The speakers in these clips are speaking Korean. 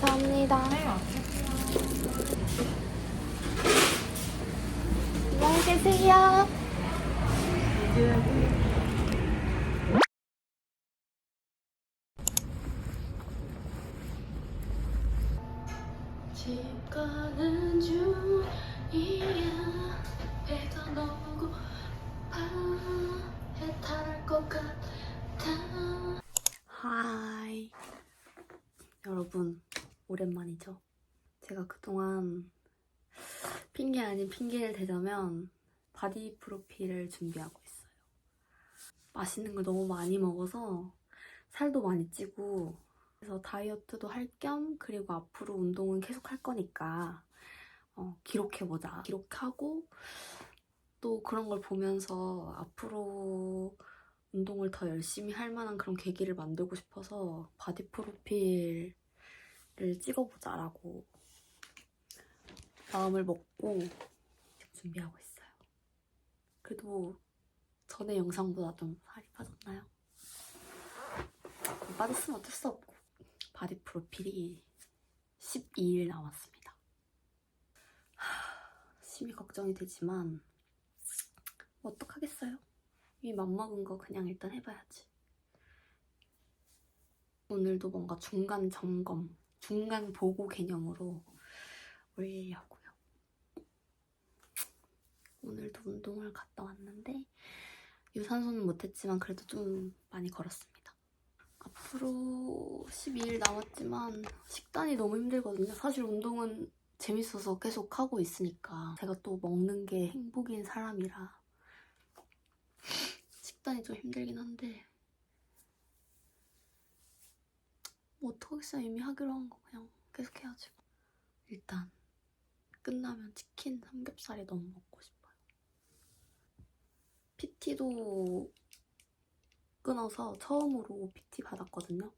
감사합니다. 안녕히 계세요. 집 가는 중 오랜만이죠 제가 그동안 핑계 아닌 핑계를 대자면 바디 프로필을 준비하고 있어요 맛있는 걸 너무 많이 먹어서 살도 많이 찌고 그래서 다이어트도 할 겸 그리고 앞으로 운동은 계속 할 거니까 어, 기록해보자. 기록하고 또 그런 걸 보면서 앞으로 운동을 더 열심히 할 만한 그런 계기를 만들고 싶어서 바디 프로필 을 찍어보자라고 마음을 먹고 준비하고 있어요. 그래도 전에 영상보다 좀 살이 빠졌나요? 빠졌으면 어쩔 수 없고 바디 프로필이 12일 남았습니다. 하, 심히 걱정이 되지만 뭐 어떡하겠어요? 이 맘먹은 거 그냥 일단 해봐야지. 오늘도 뭔가 중간 점검, 중간 보고 개념으로 올리려고요. 오늘도 운동을 갔다 왔는데 유산소는 못했지만 그래도 좀 많이 걸었습니다. 앞으로 12일 남았지만 식단이 너무 힘들거든요. 사실 운동은 재밌어서 계속 하고 있으니까 제가 또 먹는 게 행복인 사람이라 식단이 좀 힘들긴 한데 뭐 어떡하겠어요. 이미 하기로 한 거 그냥 계속 해야지. 일단 끝나면 치킨 삼겹살이 너무 먹고 싶어요. PT도 끊어서 처음으로 PT 받았거든요.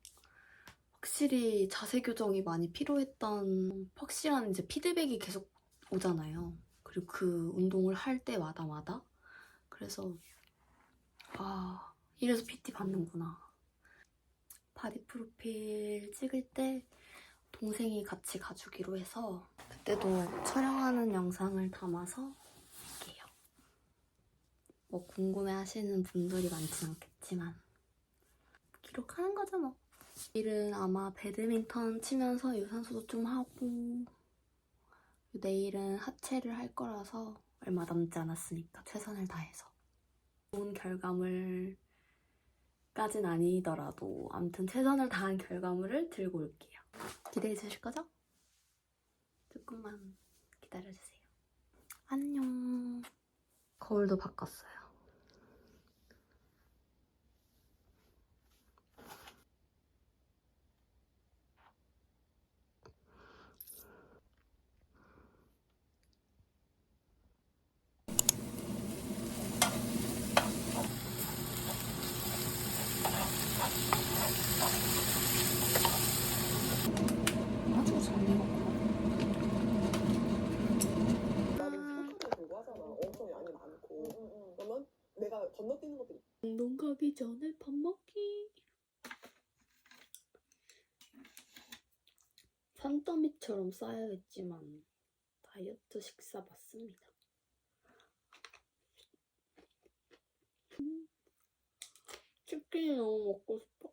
확실히 자세 교정이 많이 필요했던 확실한 이제 피드백이 계속 오잖아요. 그리고 그 운동을 할 때마다마다 그래서 아 이래서 PT 받는구나. 바디 프로필 찍을 때 동생이 같이 가주기로 해서 그때도 촬영하는 영상을 담아서 할게요. 뭐 궁금해 하시는 분들이 많진 않겠지만 기록하는 거죠 뭐. 내일은 아마 배드민턴 치면서 유산소도 좀 하고 내일은 하체를 할 거라서 얼마 남지 않았으니까 최선을 다해서 좋은 결과물 까진 아니더라도 아무튼 최선을 다한 결과물을 들고 올게요. 기대해 주실 거죠? 조금만 기다려주세요. 안녕. 거울도 바꿨어요. 아주 가기 전에 밥 먹기. 산더미처럼 쌓여있지만 다이어트 식사 맞습니다. 음, 치킨이 너무 먹고 싶어.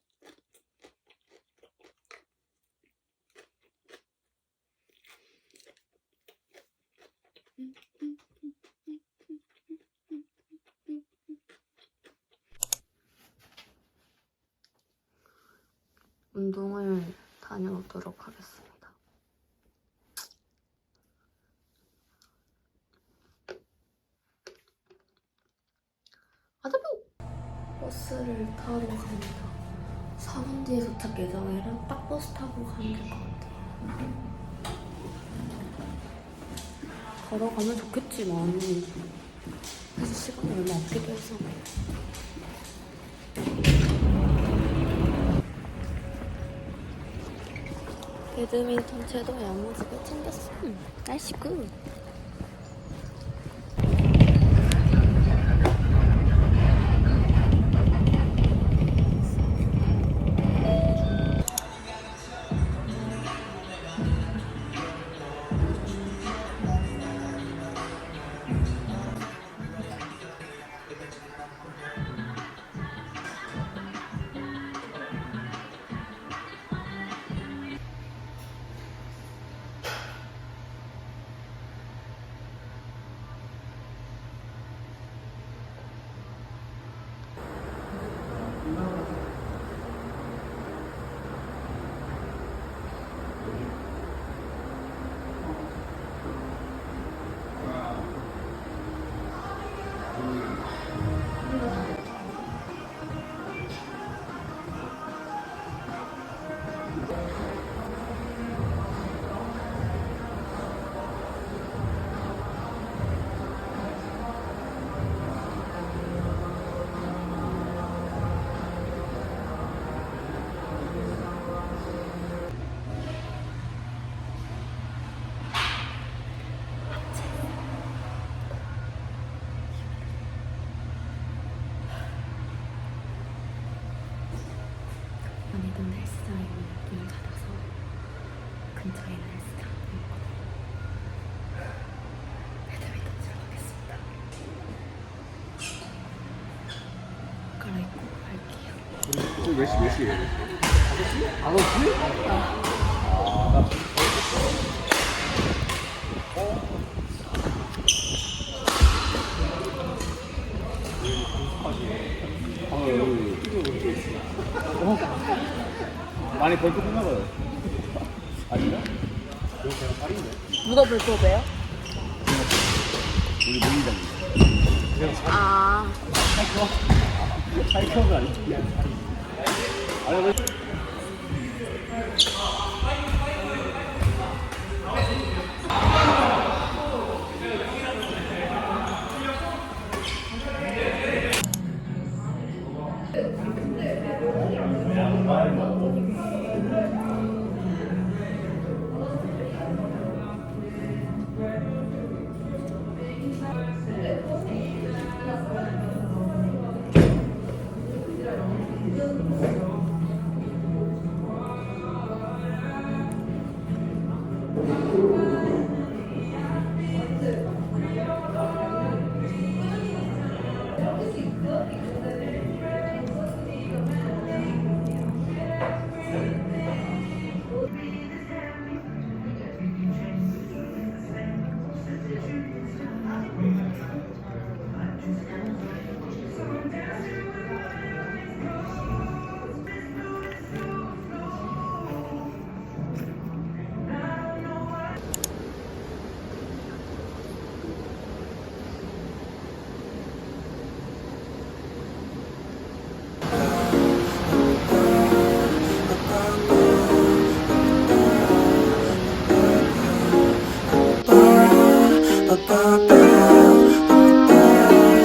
운동을 다녀오도록 하겠습니다. 아자뷰! 버스를 타러 갑니다. 4분 뒤에 도착 예정이라 딱 버스 타고 가면 될 것 같아요. 걸어가면 좋겠지만 그래서 시간이 얼마 없기도 해서 배드민턴 채도 야무지게 챙겼어. 음, 날씨 굿. 모든 헬스장이 문을 닫아서 근처에 있는 헬스장 배드민턴 치러 가겠습니다 갈아입고 갈게요 몇 시, 몇 시에요? 5시? 5시? 아, 어? 많이 벌써 끝나봐요. 아닌가? 누가 불법이에요? 우리 모임장님. 아 사이코가 아니지. 아니, 왜?